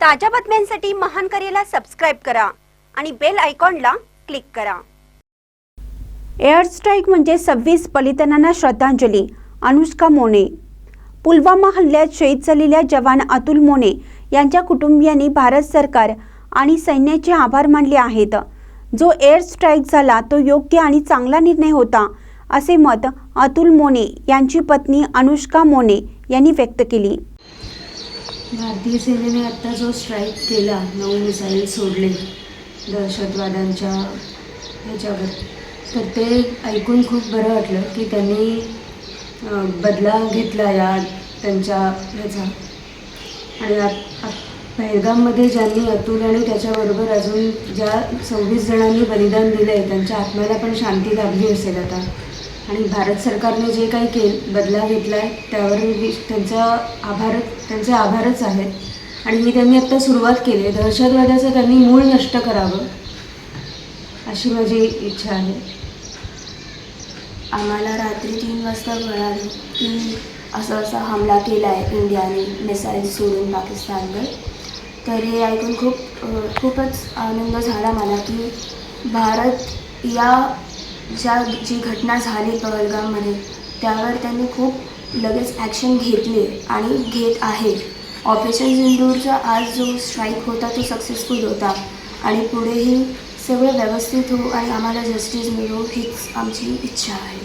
ताज्या बातम्यांसाठी महान करेला सबस्क्राईब करा आणि बेल आयकॉनला क्लिक करा. एअर स्ट्राईक म्हणजे सव्वीस बलिदानांना श्रद्धांजली अनुष्का मोने. पुलवामा हल्ल्यात शहीद झालेल्या जवान अतुल मोने यांच्या कुटुंबियांनी भारत सरकार आणि सैन्याचे आभार मानले आहेत. जो एअर स्ट्राईक झाला तो योग्य आणि चांगला निर्णय होता असे मत अतुल मोने यांची पत्नी अनुष्का मोने यांनी व्यक्त केली. भारतीय सेनेने आत्ता जो स्ट्राईक केला नऊ मिसाईल सोडले दहशतवाद्यांच्या ह्याच्यावर तर ते ऐकून खूप बरं वाटलं की त्यांनी बदला घेतला या त्यांच्या ह्याचा. आणि आत- आत- पहलगाममध्ये ज्यांनी अतुल आणि त्याच्याबरोबर अजून ज्या सव्वीस जणांनी बलिदान दिलं आहे त्यांच्या आत्म्याला पण शांती लाभली असेल आता. आणि भारत सरकारने जे काही केल बदला घेतला आहे त्यावर त्यांचा आभार त्यांचे आभारच आहेत. आणि ही त्यांनी आत्ता सुरुवात केली आहे. दहशतवादाचं त्यांनी मूळ नष्ट करावं अशी माझी इच्छा आहे. आम्हाला रात्री तीन वाजता कळालं की असं असा हमला केला आहे इंडियाने मिसाईल सोडून पाकिस्तानवर. तर हे ऐकून खूप खूपच आनंद झाला मला की भारत या ज्या जी घटना झाली पहलगाममध्ये त्यावर त्यांनी खूप लगेच ॲक्शन घेतले आणि घेत आहे. ऑपरेशन सिंदूरचा आज जो स्ट्राईक होता तो सक्सेसफुल होता. आणि पुढेही सगळं व्यवस्थित हो आणि आम्हाला जस्टिस मिळो हीच आमची इच्छा आहे.